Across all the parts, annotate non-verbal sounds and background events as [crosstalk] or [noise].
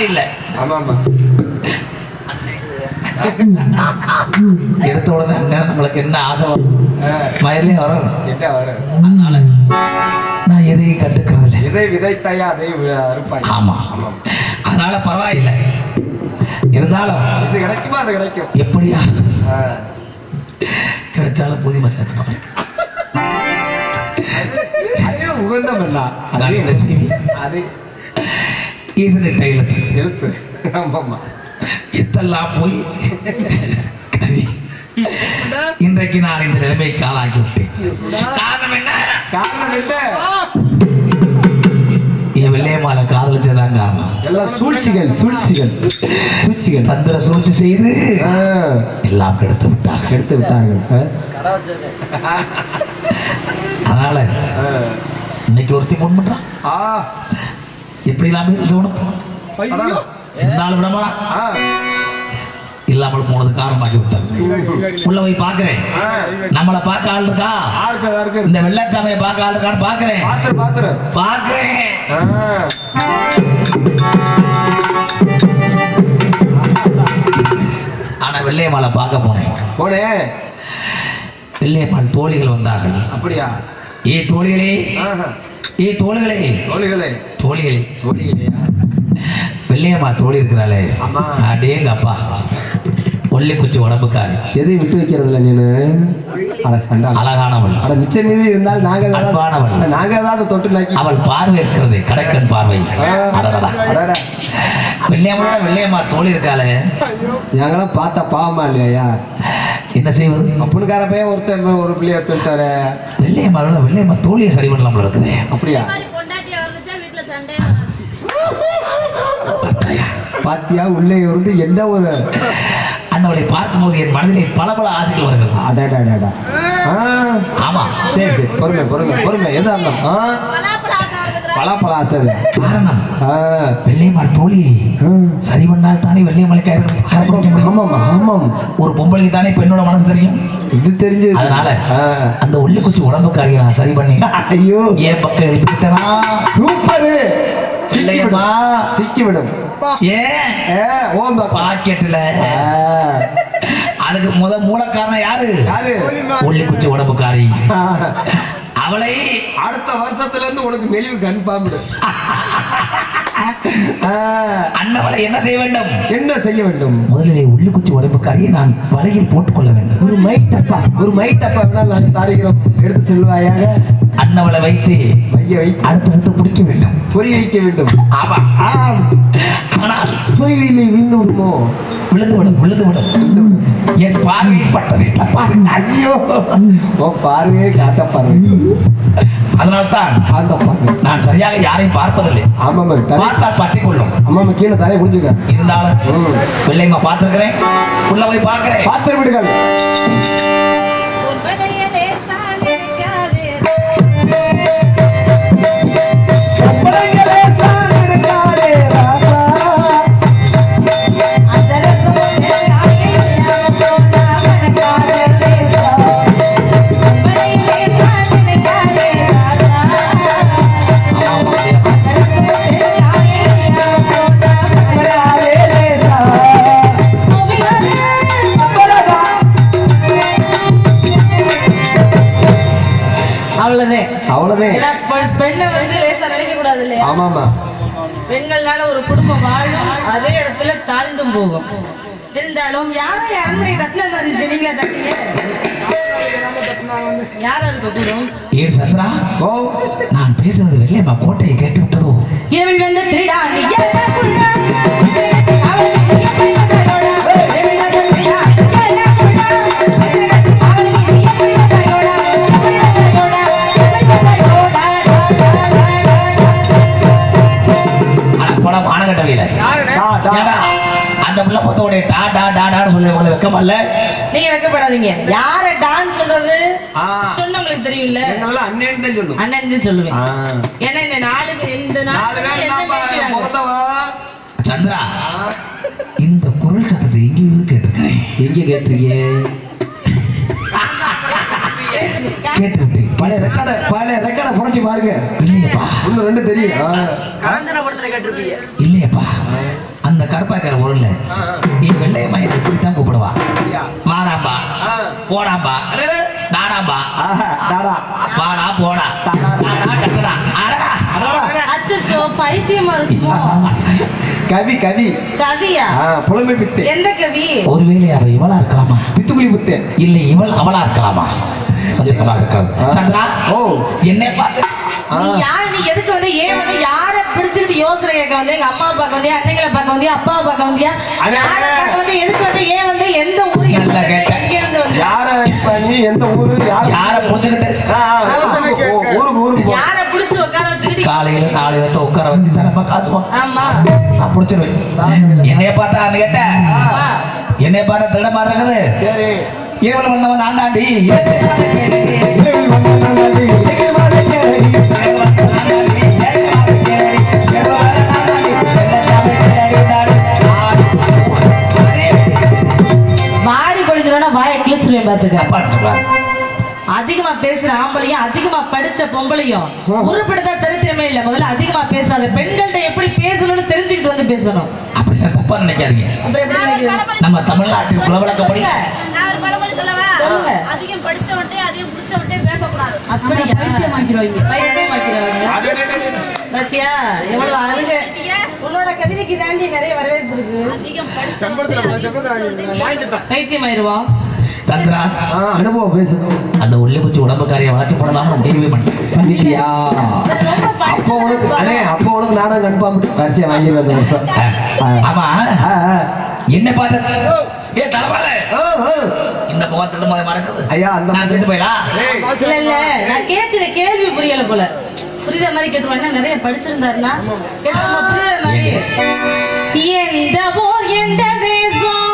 ஆசை இல்லை. ஆமா ஆமா. எடுத்த உடனே நம்மளுக்கு என்ன ஆசை வரும்? வயலே வரும். என்ன வரும்? அதனால நான் எதையும் கண்டுக்கிறது இல்லை எதை விதைத்தாயா அதை அறுப்பாய்? ஆமா. ஆமாம் அதனால பரவாயில்லை. இருந்தாலும் இது கிடைக்குமா அது கிடைக்கும்? எப்படியா. கிடைச்சாலும் புதிய மசாலா அதே உகந்த பண்ணா அதான் என்ன செய்வி அது ஈசனை தைலத்தில் எழுத்து ஆமாம்மா. எத்தெல்லாம் போய் இன்றைக்கு நான் இந்த நிலைமைக்கு ஆளாக்கி விட்டேன். காரணம் என்ன? காரணம் என்ன? என் வெள்ளையம்மாளை காதலிச்சதான் காரணம். எல்லாம் சூழ்ச்சிகள் சூழ்ச்சிகள். சூழ்ச்சிகள். தந்திர சூழ்ச்சி செய்து எல்லாம் கெடுத்து விட்டாங்க எடுத்து விட்டார்கள். ஆ? அதனால. இன்னைக்கு ஒருத்தி முன் பண்றான் இருக்கணும் ஐயோ. இருந்தாலும் விடமாடா. இல்லாமல் போனது காரணமாகி விட்டாங்க உள்ள போய் பாக்குறேன். நம்மளை பார்க்க ஆள் இருக்கா? இந்த வெள்ளச்சாமியை பார்க்க ஆள் இருக்கான்னு பாக்குறேன் பாக்குறேன். ஆனா வெள்ளையம்மாளை பார்க்க போனேன். போனே வெள்ளையம்மாள் தோழிகள் வந்தார்கள். அப்படியா? ஏ தோழிகளே. ஏ தோழிகளே தோழிகளே தோழிகளே தோழிகளையா வெள்ளையம்மா தோழி இருக்கிறாளே. ஆமா. அடேங்க அப்பா ஒல்லி குச்சி உடம்புக்காரு. எதை விட்டு வைக்கிறதுல நீனு? அட சண்டா அழகானவள். அட மிச்சம் மீதி இருந்தால் நாங்க ஏதாவது- அன்பானவள். அட, நாங்க ஏதாவது தொட்டு நாக்கி அவள் பார்வை இருக்கிறது கடைக்கன் பார்வை. அடடா. வெள்ளையம்மாவோட வெள்ளையம்மா தோழி இருக்காளே. நாங்களாம் பார்த்தா பாவமா இல்லையா? என்ன செய்வது? அப்பனுக்கார பையன் ஒருத்தன் ஒரு பிள்ளைய சொல்லிட்டாரு வெள்ளையம்மாவோட வெள்ளையம்மா தோழியை சரி பண்ணலாம்ல இருக்குது. அப்படியா. பாத்தியா? உள்ளே இருந்து என்ன ஒரு அண்ணவளை பார்க்கும்போது என் மனதிலே பல பல ஆசைகள் வருகிறது. அடாடாடாடா. ஆ. ஆமா. சரி சரி. பொறுமை பொறுமை பொறுமை. எதா இருந்தாலும் ஆ. பலாப்பழ ஆசை. காரணம் வெள்ளையம்மாள் தோழி. சரி பண்ணால் தானே வெள்ளையம்மாளுக்கு ஆமாம் ஆமாம். ஒரு பொம்பளைக்கு தானே பெண்ணோட மனசு தெரியும்? இது தெரிஞ்சு அதனால. அந்த ஒல்லி குச்சி உடம்புக்காரியை நான் சரி பண்ணி ஐயோ. என் பக்கம் எடுத்துக்கிட்டனா சூப்பரு. வெள்ளையம்மா. சிக்கிவிடும் ஏன் ஏ? ஓம் பக்கம். பாக்கெட்டுல. அதுக்கு முத மூல காரணம் யாரு? யாரு? ஒல்லி குச்சி உடம்புக்காரி. அவளை அடுத்த வருஷத்துல இருந்து உனக்கு மெலிவு கன்ஃபார்ம் [laughs] அண்ணவளை என்ன செய்ய வேண்டும்? என்ன செய்ய வேண்டும்? முதலிலே உள்ளி குச்சி உடம்புக்காரியை நான் வலையில் போட்டுக் கொள்ள வேண்டும். ஒரு மைட்டப்பா ஒரு மைட்டப்பா நாங்கள் தாரிக்கிறோம் எடுத்து செல்வாயாக அண்ணவளை வைத்து மைய வைத்து அடுத்தடுத்து பிடிக்க வேண்டும். பொறி வைக்க வேண்டும். ஆனால் பொறியிலே விழுந்து விடுமோ? விழுந்து விடும் விழுந்து விடும். என் பார்வையில் பட்டதை தப்பாது ஐயோ. ஓ பார்வையே காட்ட பார்வை. அதனால்தான் பார்வை. நான் சரியாக யாரையும் பார்ப்பதில்லை. ஆமாம் தலை பார்த்தால் பற்றிக் கொள்ளும். அம்மா கீழே தலையை குடிச்சுக்க இருந்தாலும் ம். வெள்ளையம்மா பார்த்திருக்கிறேன். உள்ள போய் பார்க்கிறேன். பாத்திர விடுகள் அவ்வளவுதான்? பெண்ணை வந்து லேசா நினைக்க கூடாது இல்லையா ஆமாமா பெண்கள்னால ஒரு குடும்பம் வாழும் அதே இடத்துல தாழ்ந்தும் போகும். இருந்தாலும் யாரும் யாருடைய தட்டின இருந்துச்சு நீங்களே தட்டிங்க ஏன் சந்திரா? நான் பேசுவது வெள்ளையம்மா கோட்டையை கேட்டு விட்டதோ இரவில் வந்து திருடா நீ ஏடா அந்த பிள்ளை மொத்தோட டா டா டா டான்னு சொல்லி உங்களை வெக்கமல்ல? நீங்க வைக்கப்படாதீங்க. யார சொல்றது? சொன்ன உங்களுக்கு தெரியும்ல? என்னால அண்ணன் தான் சொல்லும் அண்ணன் தான் சொல்லுவேன். ஏன்னா இந்த நாலு பேர் இந்த நாலு பேர். சந்திரா இந்த குரல் சத்தத்தை எங்கேயும் கேட்டிருக்கிறேன்? எங்க கேட்டிருக்கீங்க கேட்டுவிட்டு பழைய ரெக்கார்ட பழைய ரெக்கார்ட புரட்டி பாருங்க. இல்லையப்பா. ஒண்ணு ரெண்டு தெரியும் ஆ. இல்லையப்பா. கருப்பாக்கிற ஊர்ல நீ வெள்ளை மயத்தை இப்படித்தான் கூப்பிடுவா. வாடாம்பா. போடாம்பா. நாடாம்பா. வாடா போடா. நாடா கட்டடா. அடடா. அச்சச்சோ பைத்தியமா இருக்குமோ? கவி கவி. கவியா? புலமை பித்து. எந்த கவி? ஒருவேளை அவ இவளா இருக்கலாமா? பித்துக்குழி புத்து. இல்லை இவள் அவளா இருக்கலாமா? சந்தேகமா இருக்காது. சந்திரா ஓ. என்னை பார்த்து நீ யாரு? நீ எதுக்கு வந்து ஏன் வந்து யார பிடிச்சுக்கிட்டு யோசனை கேட்க வந்து? எங்க அம்மா பார்க்க வந்தியா? அன்னைகளை பார்க்க வந்தியா? அப்பாவை பார்க்க வந்தியா? அண்ணே, யார. பார்க்க வந்து? எதுக்கு வந்து ஏன் வந்து எந்த ஊரு நல்லா இருந்து, கேட்டேன். எங்க இருந்து வந்து? யார நீ எந்த ஊரு யார யார ஊ- ஊருக்கு ஊருக்கு. யார பிடிச்சு உட்கார வச்சுக்கிட்டு? காலையில நாலு பேர்த்த உட்கார வச்சு தரப்பா காசுவான் ஆமா. நான் புடிச்சிருவேன். என்னைய பார்த்தா அந்த கேட்ட ஆமா. என்னைய பார்த்தா திட மாதிரி இருக்குது. இவள் வந்தவன் நான் தாண்டி. இரவில் இரவில் அதிகமா பேசுற ஆம்பளையும் அதிகமா படிச்ச பொம்பளையும் உருப்படுதா சரித்திரமே இல்ல. முதல்ல அதிகமா பேசாத பெண்கள்ட்ட எப்படி பேசணும்னு தெரிஞ்சுக்கிட்டு வந்து பேசணும். அப்படிலாம் தப்பா நினைக்காதீங்க? நம்ம தமிழ்நாட்டில் குலவழக்கப்படி அதிகம் படிச்சவன்ட்டே அதிகம் பிடிச்சவன்ட்டே பேசக்கூடாது. அப்படியா? பைத்தியமாக்கிடுவாங்க. பாத்தியா? எவ்வளவு அருக. உன்னோட கவிதைக்கு தாண்டி நிறைய வரவேற்பு இருக்கு. சந்திரா ஆ, அனுபவம் பேசு. அந்த உள்ளே குச்சி உடம்புக்காரியை வளர்ச்சி போடலாம. முடியவே பண்ணிட்டியா அப்போ உனக்கு. அண்ணே அப்போ உனக்கு நானும் கன்ஃபார்ம் வரிசையா வாங்கிடுவேன் ஆமா. என்ன பார்த்த ஏ தலைவால முகத்துல மாதிரி மறக்குது ஐயா அந்த நான் செத்து போயிடலாம் இல்ல, இல்ல, நான் கேட்கிற கேள்வி புரியல போல. புரியுற மாதிரி கேட்டுருவாங்க நிறைய படிச்சிருந்தாருன்னா? புரியுற மாதிரி? எந்த ஊர் எந்த தேசம்?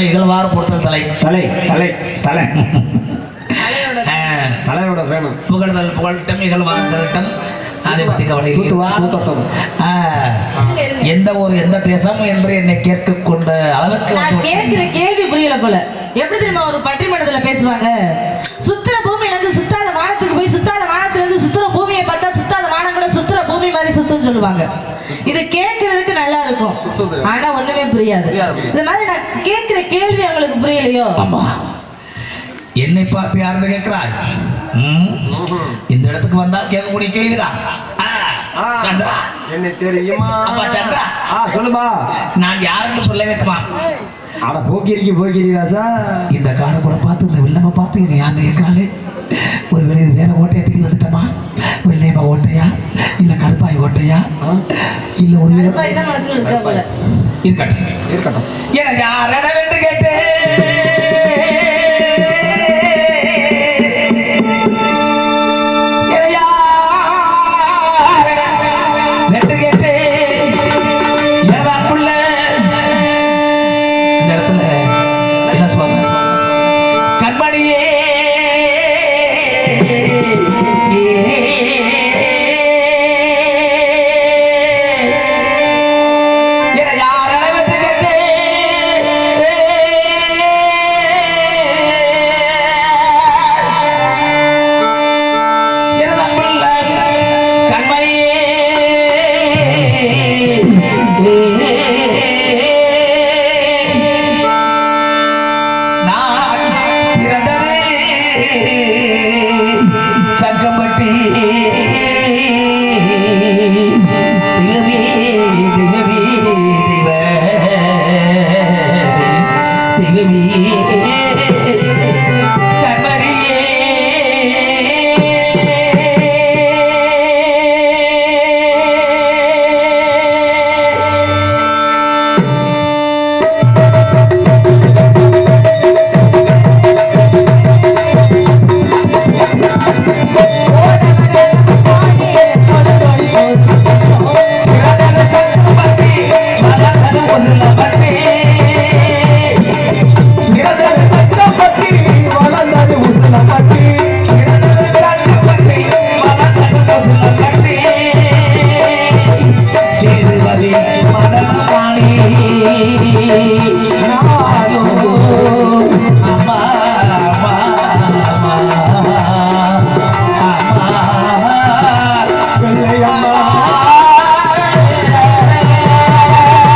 தம்மை இகழ்வார் பொறுத்தல் தலை. தலை தலை தலை. தலையோட வேணும். புகழ்தல் புகழ்ட்டம் இகழ்வார் கழட்டம் அதை பத்தி கவலை எந்த ஒரு எந்த தேசம் என்று என்னை கேட்க கொண்ட அளவுக்கு கேட்கிற கேள்வி புரியல போல. எப்படி தெரியுமா ஒரு பட்டிமன்றத்துல பேசுவாங்க? சுத்துற பூமியில இருந்து சுத்தாத வானத்துக்கு போய் சுத்தாத வானத்துல இருந்து சுத்துற பூமியை பார்த்தா சுத்தாத வானம் கூட சுத்துற பூமி மாதிரி சுத்துன்னு சொல்லுவாங்க. இது கேட்கறதுக்கு இருக்கும் ஆனா ஒண்ணுமே புரியாது. இந்த மாதிரி நான் கேட்கிற கேள்வி அவங்களுக்கு புரியலையோ? ஆமா. என்னை பார்த்து யாருன்னு கேட்கிறாய்? ம்? இந்த இடத்துக்கு வந்தால் கேட்கக்கூடிய கேள்விதான். சந்திரா. என்ன தெரியுமா? அப்பா சந்திரா. ஆ சொல்லுமா. நான் யாருன்னு சொல்ல வேண்டுமா? அட போக்கிரிக்கு போக்கிரி ராசா இந்த காடை கூட பார்த்து இந்த வெள்ளமை பார்த்து என்னை யாருன்னு கேட்கிறாளே? ஒருவேளை இது வேற ஓட்டையா தெரிய வந்துட்டோமா? வெள்ளையம்மா ஓட்டையா? இல்ல கருப்பாய் ஓட்டையா? இல்ல போல இருக்கட்டும். இருக்கட்டும். என யாரெனவென்று கேட்டு